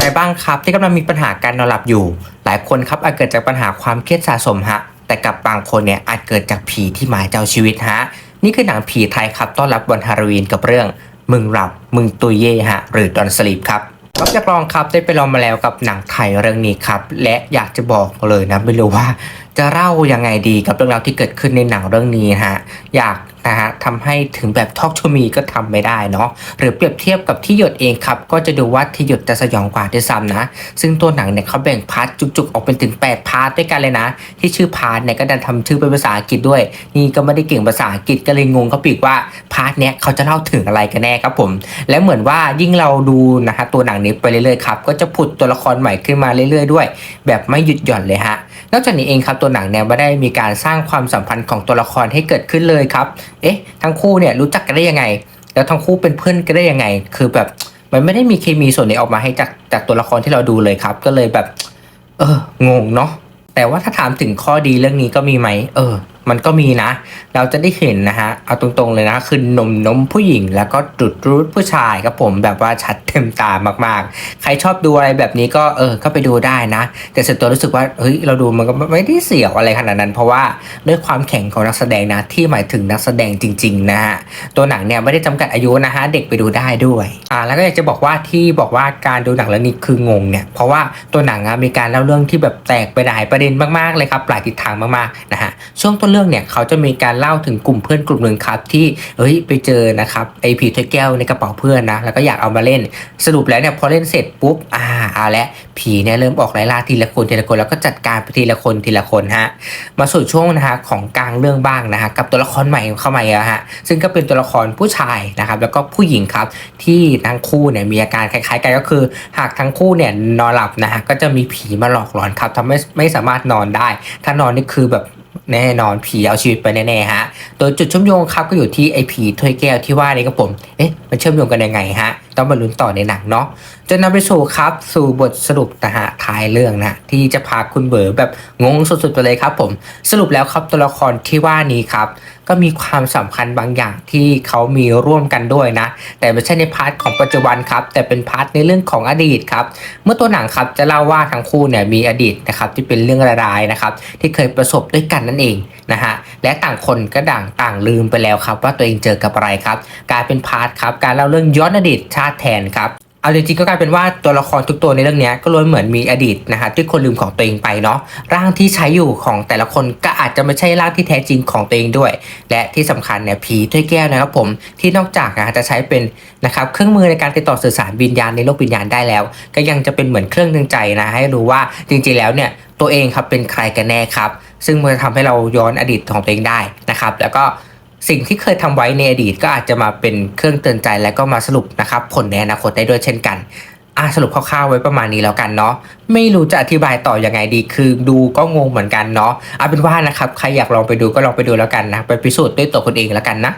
ใครบ้างครับ ที่กำลังมีปัญหาการนอนหลับอยู่ หลายคนครับอาจเกิดจากปัญหาความเครียดสะสมฮะ แต่กับบางคนเนี่ยอาจเกิดจากผีที่มาเจ้าชีวิตฮะ นี่คือหนังผีไทยครับต้อนรับวันฮาโลวีนกับเรื่อง มึงหลับ มึงตุยเย่ฮะ หรือดอนสลีปครับรับจากลองครับได้ไปลองมาแล้วกับหนังไทยเรื่องนี้ครับ และอยากจะบอกเลยนะไม่รู้ว่าจะเล่ายังไงดีกับเรื่องราวที่เกิดขึ้นในหนังเรื่องนี้ฮะอยากนะฮะทำให้ถึงแบบทอกชมีก็ทำไม่ได้เนาะหรือเปรียบเทียบกับที่หยดเองครับ ก็จะดูว่าที่หยดจะสยองกว่าด้วยซ้ำนะ ซึ่งตัวหนังเนี่ยเขาแบ่งพาร์ทจุกๆ ออกเป็นถึง 8 พาร์ทด้วยกันเลยนะ ที่ชื่อพาร์ทเนี่ยก็ดันทำชื่อเป็นภาษาอังกฤษด้วย นี่ก็ไม่ได้เก่งภาษาอังกฤษก็เลยงงเขาปีกว่าพาร์ทเนี้ยเขาจะเล่าถึงอะไรกันแน่ครับผม และเหมือนว่ายิ่งเราดูนะฮะตัวหนังนี้ไปเรื่อยๆครับก็จะผุดตัวละครใหม่ขึ้นมาเรื่อยๆ ด้วย แบบไม่หยุดหย่อนเลยฮะ นอกจากนี้เองครับตัวหนังเนี่ยไม่ได้มีการสร้างความสัมพันธ์ของตัวละครให้เกิดขึ้นเลยครับ เอ๊ะทั้งคู่เนี่ยรู้จักกันได้ยังไง แล้วทั้งคู่เป็นเพื่อนกันได้ยังไง คือแบบมันไม่ได้มีเคมีส่วนนี้ออกมาให้จากจากตัวละครที่เราดูเลยครับ ก็เลยแบบ เอองงเนาะแต่ว่าถ้าถามถึงข้อดีเรื่องนี้ก็มีไหมเออ มันก็มีนะ เราจะได้เห็นนะฮะ เอาตรงๆเลยนะ คือนมนมผู้หญิง แล้วก็จุดรูดผู้ชายครับผมแบบว่าชัดเต็มตามากๆ ใครชอบดูอะไรแบบนี้ก็เออ ก็ไปดูได้นะ แต่ส่วนตัวรู้สึกว่า เฮ้ย เราดูมันก็ไม่ได้เสียวอะไรขนาดนั้น เพราะว่าด้วยความแข็งของนักแสดงนะ ที่หมายถึงนักแสดงจริง ๆ นะฮะ ตัวหนังเนี่ยไม่ได้จำกัดอายุนะฮะ เด็กไปดูได้ด้วย อ่า แล้วก็อยากจะบอกว่าที่บอกว่าการดูหนังเรื่องนี้คืองงเนี่ย เพราะว่าตัวหนังอะมีการเล่าเรื่องที่แบบแตกไปหลายประเด็นมากๆเลยครับ หลายทิศทางมากๆนะฮะ ช่วงต้นเรื่องเนี่ยเขาจะมีการเล่าถึงกลุ่มเพื่อนกลุ่มหนึ่งครับที่เฮ้ยไปเจอนะครับไอผีถ้วยแก้วในกระเป๋าเพื่อนนะแล้วก็อยากเอามาเล่น สรุปแล้วเนี่ยพอเล่นเสร็จปุ๊บอ่าเอาละผีเนี่ยเริ่มออกไล่ล่าทีละคนทีละคนแล้วก็จัดการไปทีละคนทีละคนฮะมาสู่ช่วงนะฮะของกลางเรื่องบ้างนะฮะกับตัวละครใหม่เข้ามาฮะซึ่งก็เป็นตัวละครผู้ชายนะครับแล้วก็ผู้หญิงครับที่ทั้งคู่เนี่ยมีอาการคล้ายๆ กันก็คือ หากทั้งคู่เนี่ยนอนหลับนะฮะก็จะมีผีมาหลอกหลอนครับทำให้ไม่สามารถนอนได้ ถ้านอนนี่คือแบบ แน่นอนผีเอาชีวิตไปแน่ๆฮะ โดยจุดชุ่มโยงครับก็อยู่ที่ไอผีถ้วยแก้วที่ว่านี้ครับผม เอ๊ะ มันเชื่อมโยงกันยังไงฮะ ต้องมาลุ้นต่อในหนังเนาะจนนำไปสู่ครับสู่บทสรุปนะฮะท้ายเรื่องนะที่จะพาคุณเบ๋อแบบงงสุดๆไปเลยครับผมสรุปแล้วครับตัวละครที่ว่านี้ครับก็มีความสำคัญบางอย่างที่เขามีร่วมกันด้วยนะ แต่ไม่ใช่ในพาร์ทของปัจจุบันครับ แต่เป็นพาร์ทในเรื่องของอดีตครับ เมื่อตัวหนังครับจะเล่าว่าทั้งคู่เนี่ยมีอดีตนะครับที่เป็นเรื่องร้ายๆนะครับ ที่เคยประสบด้วยกันนั่นเองนะฮะและต่างคนก็ด่างต่างลืมไปแล้วครับ ว่าตัวเองเจอกับอะไรครับ กลายเป็นพาร์ทครับการเล่าเรื่องย้อนอดีตชาติแทนครับเอาจริงๆก็กลายเป็นว่าตัวละครทุกตัวในเรื่องนี้ก็ล้วนเหมือนมีอดีตนะฮะที่คนลืมของตัวเองไปเนาะร่างที่ใช้อยู่ของแต่ละคนก็อาจจะไม่ใช่ร่างที่แท้จริงของตัวเองด้วย และที่สำคัญเนี่ยผีถ้วยแก้วนะครับผมที่นอกจากนะจะใช้เป็นนะครับเครื่องมือในการติดต่อสื่อสารวิญญาณในโลกวิญญาณได้แล้ว ก็ยังจะเป็นเหมือนเครื่องดึงใจนะให้รู้ว่าจริงๆแล้วเนี่ยตัวเองครับเป็นใครกันแน่ครับ ซึ่งมันทำให้เราย้อนอดีตของตัวเองได้นะครับแล้วก็ สิ่งที่เคยทำไว้ในอดีตก็อาจจะมาเป็นเครื่องเตือนใจและก็มาสรุปนะครับผลในอนาคตได้ด้วยเช่นกันอะสรุปคร่าวๆไว้ประมาณนี้แล้วกันเนาะไม่รู้จะอธิบายต่อยังไงดี คือดูก็งงเหมือนกันเนาะเอาเป็นว่านะครับใครอยากลองไปดูก็ลองไปดูแล้วกันนะไปพิสูจน์ด้วยตัวคนเองแล้วกันนะ